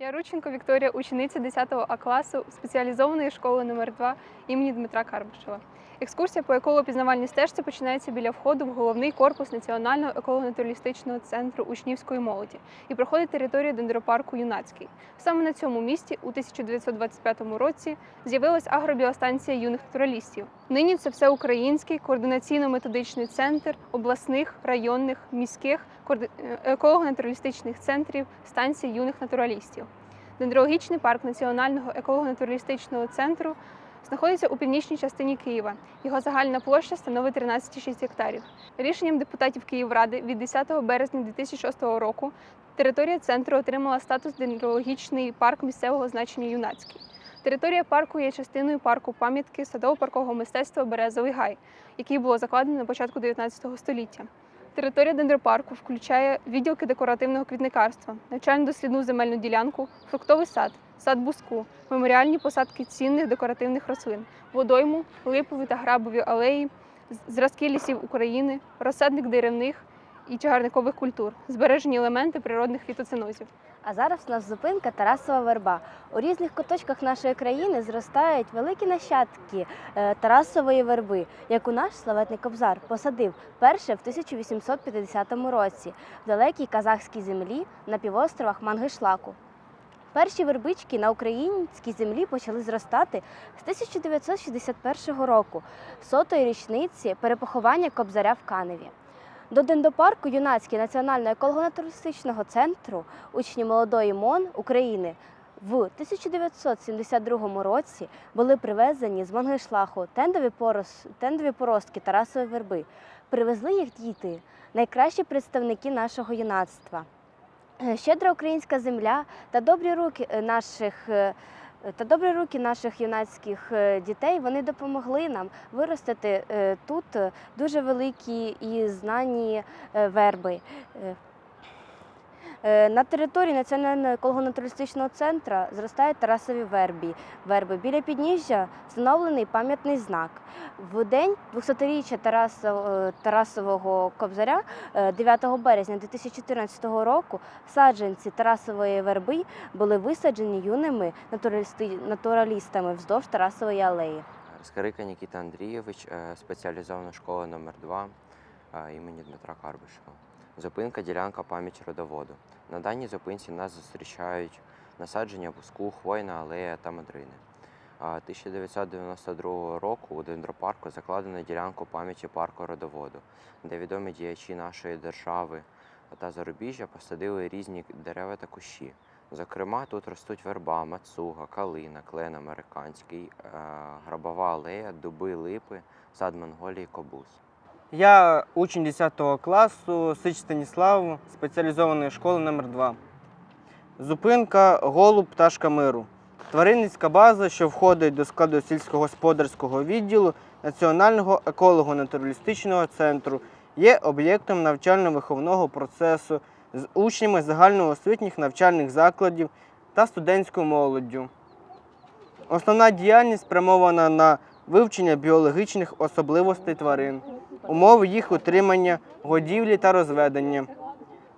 Ярученко Вікторія, учениця 10 А класу спеціалізованої школи номер 2 імені Дмитра Карбишева. Екскурсія по еколого-пізнавальній стежці починається біля входу в головний корпус Національного еколого-натуралістичного центру учнівської молоді і проходить територію дендропарку Юнацький. Саме на цьому місці у 1925 році з'явилась агробіостанція юних натуралістів. Нині це всеукраїнський координаційно-методичний центр обласних, районних, міських е, еколого-натуралістичних центрів станцій юних натуралістів. Дендрологічний парк Національного еколого-натуралістичного центру знаходиться у північній частині Києва. Його загальна площа становить 13,6 гектарів. Рішенням депутатів Київради від 10 березня 2006 року територія центру отримала статус дендрологічний парк місцевого значення Юнацький. Територія парку є частиною парку пам'ятки садово-паркового мистецтва Березовий гай, який було закладено на початку 19 століття. Територія дендропарку включає відділки декоративного квітникарства, навчально-дослідну земельну ділянку, фруктовий сад, сад буску, меморіальні посадки цінних декоративних рослин, водойму, липові та грабові алеї, зразки лісів України, розсадник деревних і чагарникових культур, збережені елементи природних фітоценозів. А зараз у нас зупинка Тарасова верба. У різних куточках нашої країни зростають великі нащадки е, Тарасової верби, яку наш славетний кобзар посадив перше в 1850 році в далекій казахській землі на півостровах Мангишлаку. Перші вербички на українській землі почали зростати з 1961 року, сотої річниці перепоховання кобзаря в Каневі. До дендопарку Юнацький національного еколого-натуристичного центру учні молодої МОН України в 1972 році були привезені з Мангишлаху тендові, порос, тендові поростки Тарасової верби. Привезли їх діти, найкращі представники нашого юнацтва. Е, Щедра українська земля та добрі руки е, наших. е, Та добрі руки наших юнацьких дітей вони допомогли нам виростити тут дуже великі і знані верби. Е, е, На території Національного еколого-натуралістичного центру зростають тарасові вербі. верби. Біля підніжжя встановлений пам'ятний знак. В день 200-річчя Тарасов- е, Тарасового кобзаря е, 9 березня 2014 року саджанці Тарасової верби були висаджені юними натуралістами вздовж Тарасової алеї. Скарика Нікіта Андрійович, е, спеціалізована школа номер 2 е, імені Дмитра Карбишева. Зупинка ділянка пам'яті родоводу. На даній зупинці нас зустрічають насадження буску, хвойна алея та мадрини. 1992 року у дендропарку закладено ділянку пам'яті парку родоводу, де відомі діячі нашої держави та зарубіжжя посадили різні дерева та кущі. Зокрема, тут ростуть верба, мацуга, калина, клен американський, грабова алея, дуби, липи, сад Монголії, кобус. Я учень 10 класу Сич Станіслав спеціалізованої школи номер 2 Зупинка Голуб пташка миру. Тваринницька база, що входить до складу сільськогосподарського відділу Національного еколого-натуралістичного центру, є об'єктом навчально-виховного процесу з учнями загальноосвітніх навчальних закладів та студентською молоддю. Основна діяльність спрямована на вивчення біологічних особливостей тварин, умови їх утримання, годівлі та розведення,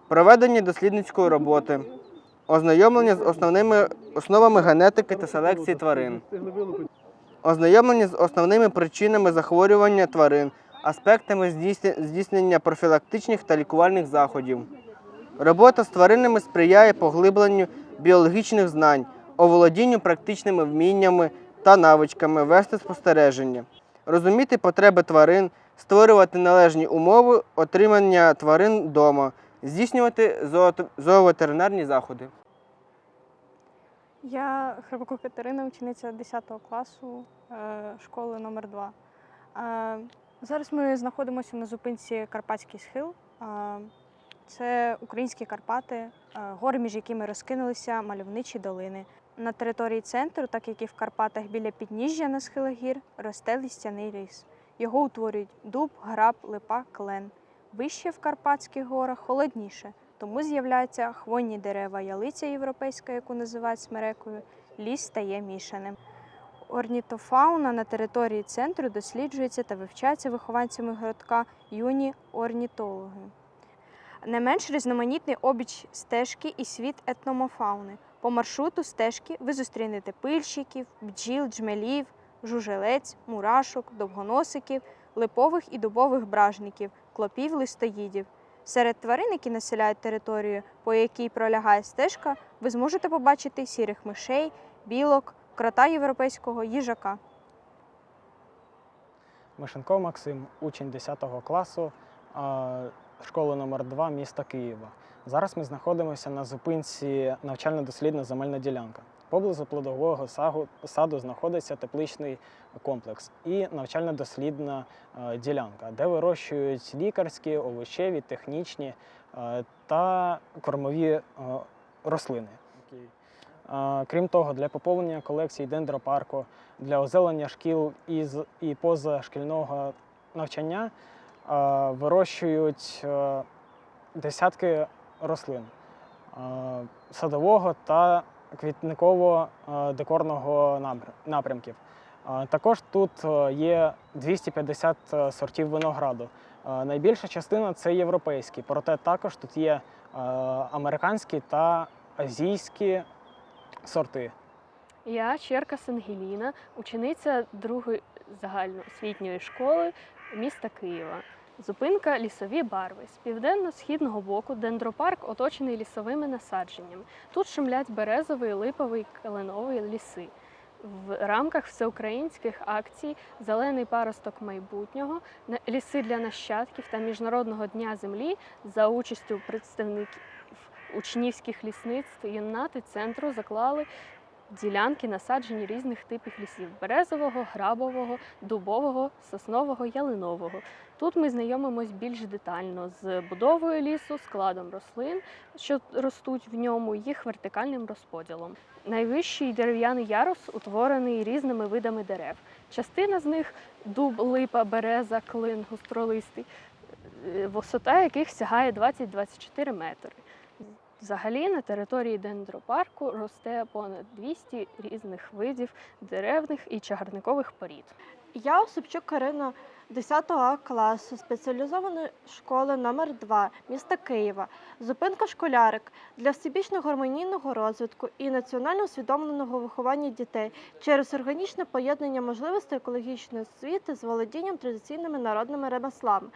проведення дослідницької роботи, ознайомлення з основними основами генетики та селекції тварин, ознайомлення з основними причинами захворювання тварин, аспектами здійснення профілактичних та лікувальних заходів. Робота з тваринами сприяє поглибленню біологічних знань, оволодінню практичними вміннями та навичками вести спостереження, розуміти потреби тварин, створювати належні умови отримання тварин вдома, здійснювати зооветеринарні заходи. Я Хребако Катерина, учениця 10 класу е, школи номер 2 Е, Зараз ми знаходимося на зупинці Карпатський схил. Е, Це українські Карпати, гори, між якими розкинулися мальовничі долини. На території центру, так як і в Карпатах біля підніжжя на схилах гір, росте листяний ліс. Його утворюють дуб, граб, липа, клен. Вище в Карпатських горах холодніше, тому з'являються хвойні дерева, ялиця європейська, яку називають смерекою, ліс стає мішаним. Орнітофауна на території центру досліджується та вивчається вихованцями городка юні орнітологи. Не менш різноманітний обіч стежки і світ етномофауни. По маршруту стежки ви зустрінете пильщиків, бджіл, джмелів, жужелець, мурашок, довгоносиків, липових і дубових бражників, клопів, листоїдів. Серед тварин, які населяють територію, по якій пролягає стежка, ви зможете побачити сірих мишей, білок, крота європейського їжака. Мишенко Максим, учень 10 класу школи номер 2 міста Києва. Зараз ми знаходимося на зупинці навчально-дослідна земельна ділянка. Поблизу плодового саду знаходиться тепличний комплекс і навчально-дослідна е, ділянка, де вирощують лікарські, овочеві, технічні е, та кормові е, рослини. Крім того, для поповнення колекцій дендропарку, для озелення шкіл і, і позашкільного навчання вирощують десятки рослин е, садового та квітниково-декорного напрямків. Е, Також тут е, є 250 сортів винограду. Е, Найбільша частина це європейські, проте також тут є е, американські та азійські сорти. Я Черка Сангеліна, учениця другої загальноосвітньої школи міста Києва. Зупинка лісові барви. З південно-східного боку дендропарк оточений лісовими насадженнями. Тут шумлять березовий, липовий, калиновий ліси. В рамках всеукраїнських акцій Зелений паросток майбутнього, «На- ліси для нащадків та Міжнародного дня землі за участю представників учнівських лісництв юнати центру заклали ділянки насаджені різних типів лісів: березового, грабового, дубового, соснового, ялинового. Тут ми знайомимось більш детально з будовою лісу, складом рослин, що ростуть в ньому, їх вертикальним розподілом. Найвищий дерев'яний ярус утворений різними видами дерев. Частина з них дуб, липа, береза, клин, гостролистий, е, висота яких сягає 20-24 метри. Взагалі на території дендропарку росте понад 200 різних видів деревних і чагарникових порід. Я Осипчук Карина 10 А класу спеціалізованої школи номер 2 міста Києва. Зупинка школярик для всебічно гармонійного розвитку і національно усвідомленого виховання дітей через органічне поєднання можливостей екологічної освіти з володінням традиційними народними ремеслами.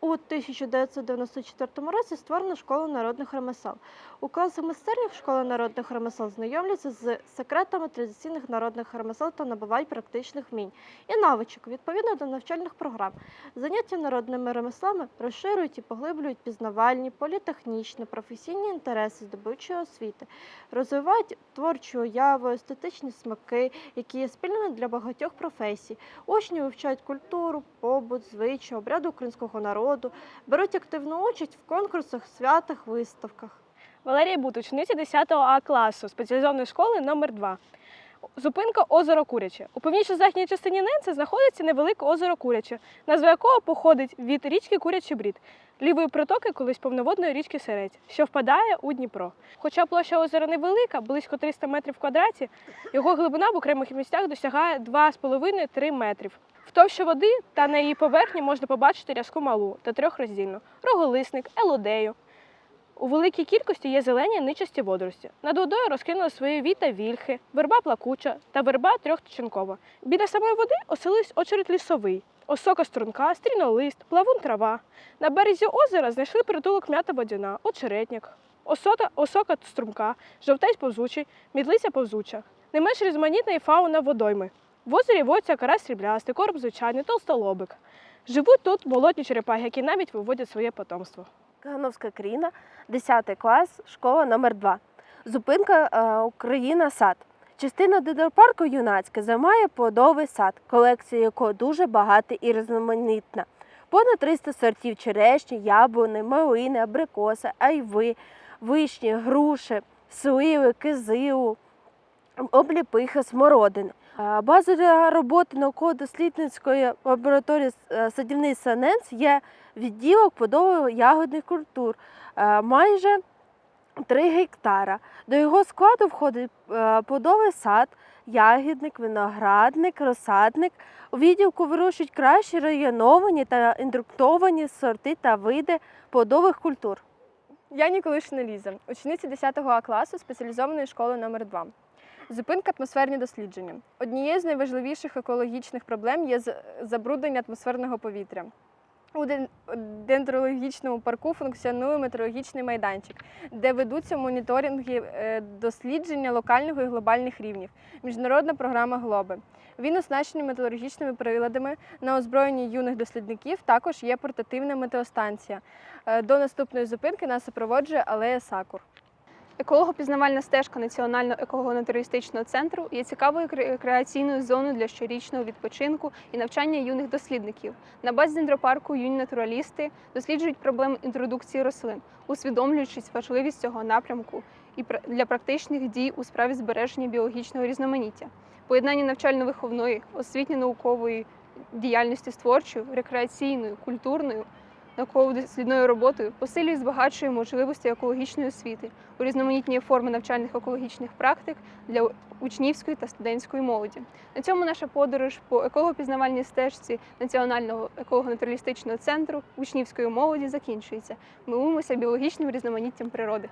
У 1994 році створена школа народних ремесел. У класах майстернях школи народних ремесел знайомляться з секретами традиційних народних ремесел та набувають практичних вмінь і навичок відповідно до навчальних програм. Заняття народними ремеслами розширюють і поглиблюють пізнавальні, політехнічні, професійні інтереси здобувчої освіти, розвивають творчу уяву, естетичні смаки, які є спільними для багатьох професій. Учні вивчають культуру, побут, звичаї, обряди українського народу, беруть активну участь в конкурсах, святах, виставках. Валерія Бут, учениця 10 А класу спеціалізованої школи номер 2 Зупинка озеро Куряче. У північно-західній частині Ненця знаходиться невелике озеро Куряче, назва якого походить від річки Курячий Брід, лівої протоки колись повноводної річки Серець, що впадає у Дніпро. Хоча площа озера невелика, близько 300 метрів в квадраті, його глибина в окремих місцях досягає 2,5-3 метрів. В товщі води та на її поверхні можна побачити рязку малу та трьохроздільну, роголисник, елодею, у великій кількості є зелені ничасті водорості. Над водою розкинули свої віта вільхи, верба плакуча та верба трьохточинкова. Біля самої води оселився очеред лісовий, осока струнка, стрінолист, плавун трава. На березі озера знайшли притулок м'ята водяна, очеретник, осота, осока струмка, жовтець повзучий, мідлиця повзуча. Не менш різноманітна і фауна водойми. В озері водяться карась сріблястий, короб звичайний, толстолобик. Живуть тут болотні черепахи, які навіть виводять своє потомство. Кагановська Кріна, 10 клас, школа номер 2 Зупинка е, Україна сад. Частина дендропарку юнацька займає плодовий сад, колекція якого дуже багата і різноманітна. Понад 300 сортів черешні, яблуни, малини, абрикоси, айви, вишні, груші, сливи, кизилу, Е, База для роботи науково-дослідницької лабораторії е, садівництва НЕНС є відділок плодово-ягодних культур е, майже 3 гектара. До його складу входить е, плодовий сад, ягідник, виноградник, розсадник. У відділку вирощують кращі районовані та інструктовані сорти та види плодових культур. Я Ніколишина Ліза, учениця 10 А класу спеціалізованої школи номер 2 Зупинка атмосферні дослідження. Однією з найважливіших екологічних проблем є забруднення атмосферного повітря. У ден- дендрологічному парку функціонує метеорологічний майданчик, де ведуться моніторинги е, дослідження локального і глобальних рівнів. Міжнародна програма Глоби. Він оснащений метеорологічними приладами. На озброєнні юних дослідників також є портативна метеостанція. Е, До наступної зупинки нас супроводжує алея Сакур. Еколого-пізнавальна стежка Національного еколого-натуристичного центру є цікавою кре- рекреаційною зоною для щорічного відпочинку і навчання юних дослідників. На базі дендропарку юні натуралісти досліджують проблеми інтродукції рослин, усвідомлюючись важливість цього напрямку і для практичних дій у справі збереження біологічного різноманіття. Поєднання навчально-виховної, освітньо-наукової діяльності з творчою, рекреаційною, культурною науково-дослідною роботою посилює і збагачує можливості екологічної освіти, урізноманітнює форми навчальних екологічних практик для учнівської та студентської молоді. На цьому наша подорож по еколого-пізнавальній стежці Національного еколого-натуралістичного центру учнівської молоді закінчується. Милуємося біологічним різноманіттям природи.